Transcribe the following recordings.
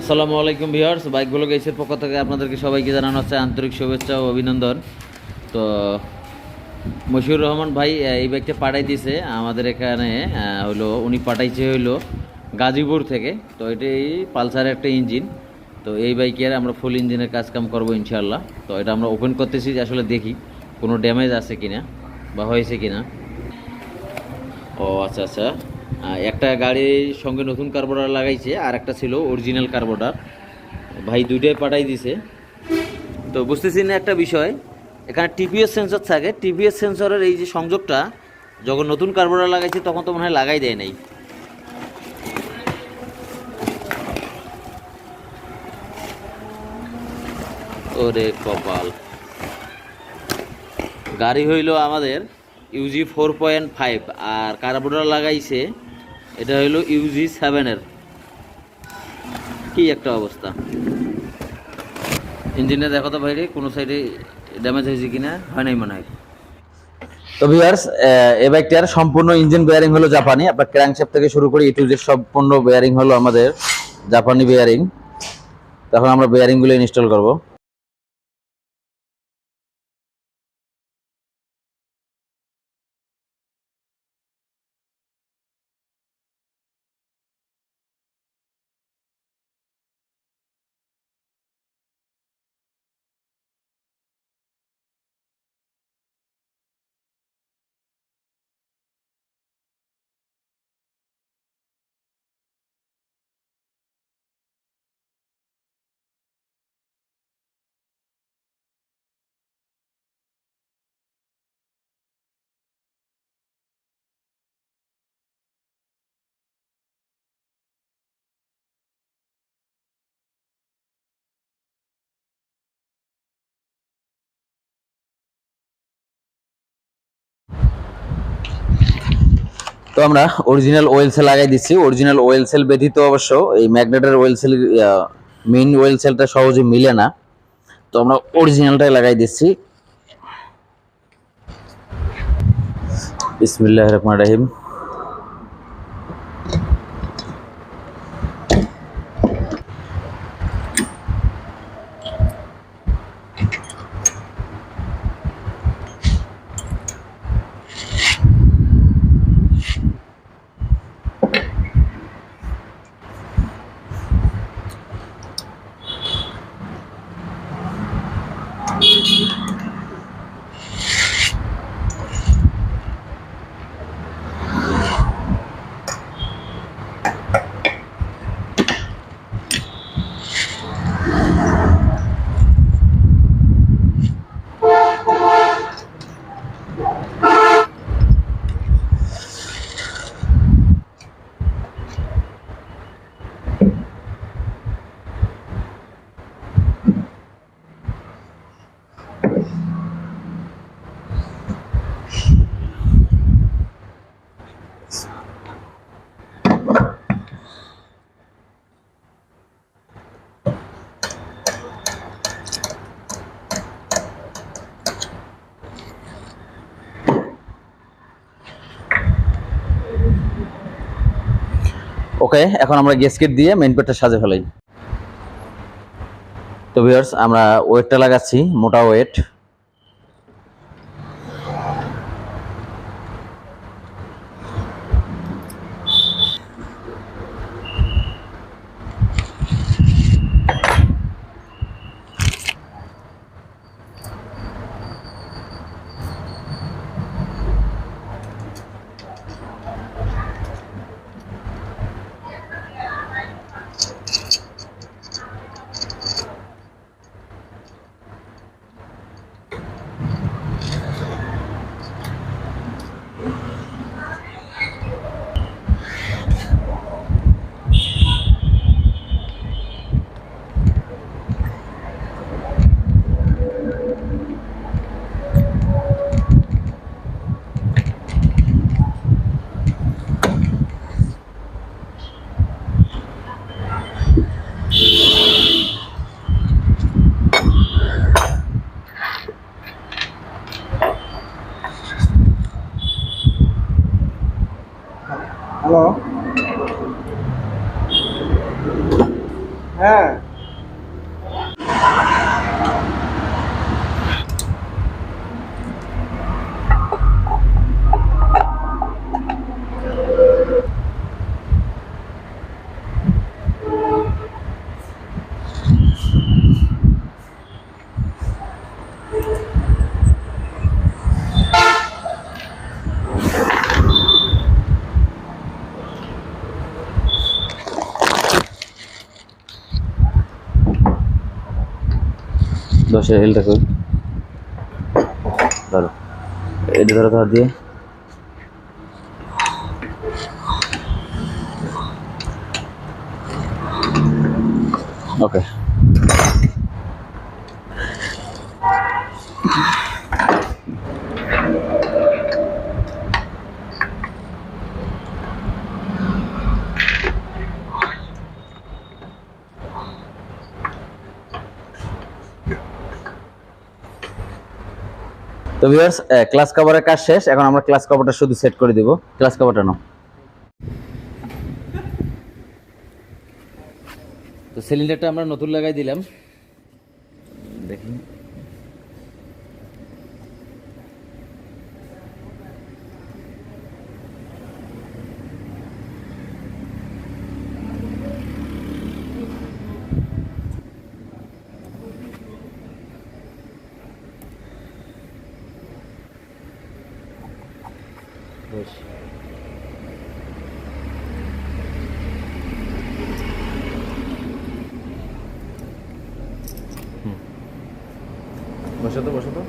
আসসালামু আলাইকুম viewers, bike blog এসের পক্ষ থেকে আপনাদেরকে সবাইকে জানানো হচ্ছে আন্তরিক শুভেচ্ছা ও অভিনন্দন। তো, মশিউর রহমান ভাই এই বাইকটা পাঠাই দিয়েছে। আমাদের এখানে হলো, উনি পাঠাইছে হইল গাজীপুর থেকে। তো এটাই পালসারের একটা ইঞ্জিন। তো এই বাইকের আমরা ফুল ইঞ্জিনের কাজ কাম করব ইনশাল্লাহ তো এটা আমরা ওপেন করতেছি আসলে দেখি কোনো ড্যামেজ আছে কিনা বা হয়েছে কিনা। ও আচ্ছা আচ্ছা। একটা গাড়ির সঙ্গে নতুন কার্বোরেটর লাগাইছে, আর একটা ছিল অরিজিনাল কার্বোরেটর ভাই দুইটাই পাঠাই দিছে। তো বুঝতেছি না একটা বিষয়, এখানে টিপিএস সেন্সর থাকে। টিপিএস সেন্সরের এই যে সংযোগটা, যখন নতুন কার্বোরেটর লাগাইছে, তখন তো মনে হয় লাগাই দেয় নাই। ওরে কপাল। গাড়ি হইল আমাদের ইউজি ফোর পয়েন্ট ফাইভ আর কার্বোরেটর লাগাইছে, এটা হইল ইউজি সেভেনের। কি একটা অবস্থা? ইঞ্জিনে দেখো তো বাইরে, কোনো সাইডে ড্যামেজ হয়েছে কিনা? হয় নাই মনে হয়। তো ভিউয়ার্স এই বাইকটার সম্পূর্ণ ইঞ্জিন বেয়ারিং হলো জাপানি। আপনার ক্র্যাঙ্কশ্যাফট থেকে শুরু করে ইটু জেড সম্পূর্ণ বেয়ারিং হলো আমাদের জাপানি বেয়ারিং তখন আমরা বেয়ারিংগুলো ইনস্টল করব। তো আমরা অরিজিনাল ওয়েল সেল লাগাই দিচ্ছি। অরিজিনাল ওয়েল সেল ব্যতীত অবশ্য এই ম্যাগনেটের ওয়েল সেল মেইন ওয়েল সেলটা সহজে মিলে না। তো আমরা অরিজিনালটাই লাগাই দিচ্ছি। বিসমিল্লাহ রহমান রাহিম। ওকে এখন আমরা গেসকেট দিয়ে মেন পেটটা সাজে ফেলাই। তো ভিউয়ার্স আমরা ওয়েটটা লাগাচ্ছি, মোটা ওয়েট দশে হেলটা কই ধরো এটা ধরো ধর দিয়ে ওকে তো ভিউয়ার্স ক্লাস কভারের কাজ শেষ, এখন আমরা ক্লাস কভারটা শুধু সেট করে দিব। ক্লাস কভারটা নাও। তো সিলিন্ডারটা আমরা নতুন লাগাই দিলাম। দেখি। বসো তো বসো তো।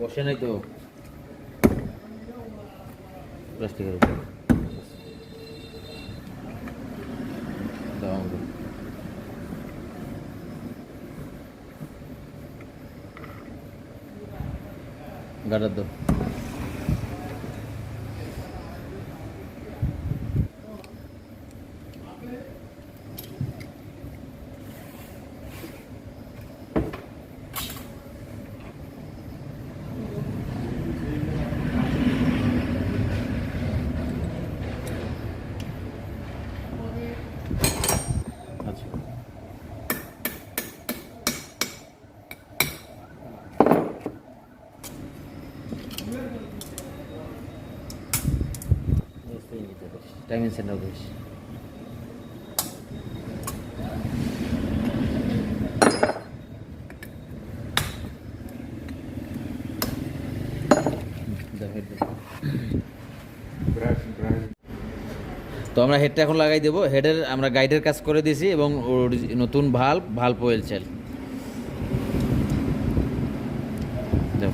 বসে নাই তো প্লাস্টিকের উপর আমাকে। দাও আচ্ছা সেন্টার বেশ তো আমরা হেডটা এখন লাগাই দেবো। হেডের আমরা গাইডের কাজ করে দিয়েছি এবং নতুন ভালো ভালো পোয়েল চেল দাও।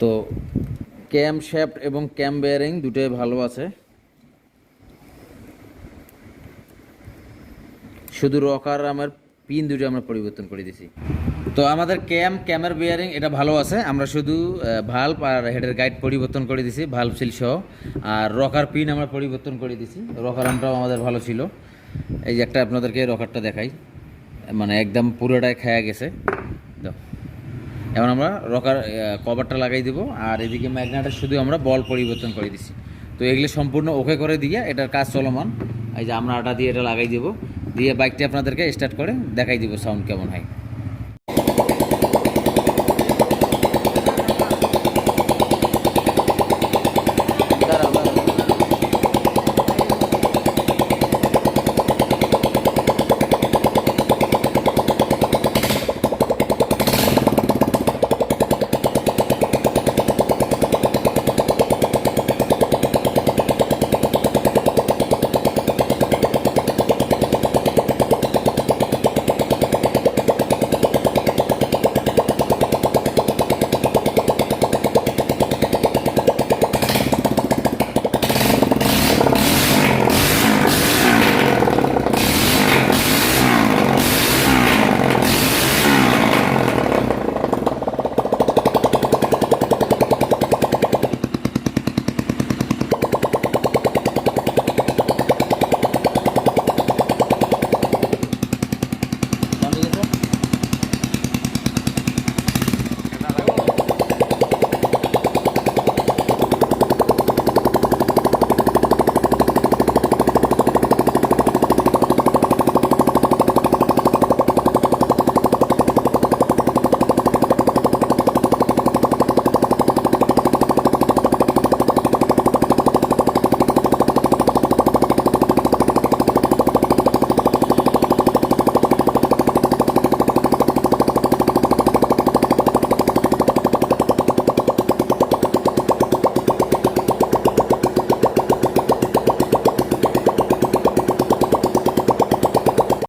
তো ক্যাম শ্যাফট এবং ক্যাম বেয়ারিং দুটোই ভালো আছে। শুধু রকার আমার পিন দুটো আমরা পরিবর্তন করে দিছি তো আমাদের ক্যাম, ক্যামের বিয়ারিং এটা ভালো আছে। আমরা শুধু ভাল্ব আর হেডের গাইড পরিবর্তন করে দিছি ভাল্ব সিল সহ। আর রকার পিন আমরা পরিবর্তন করে দিছি রকার আমটাও আমাদের ভালো ছিল। এই যে একটা আপনাদেরকে রকারটা দেখাই। মানে একদম পুরোটাই খায়া গেছে। এখন আমরা রকার কভারটা লাগাই দেবো। আর এদিকে ম্যাগনাটা শুধু আমরা বল পরিবর্তন করে দিছি। তো এগুলো সম্পূর্ণ ওকে করে দিয়ে এটার কাজ চলমান। এই যে আমরা আটা দিয়ে এটা লাগাই দেবো। দিয়ে বাইকটি আপনাদেরকে স্টার্ট করে দেখাই দেবো সাউন্ড কেমন হয়।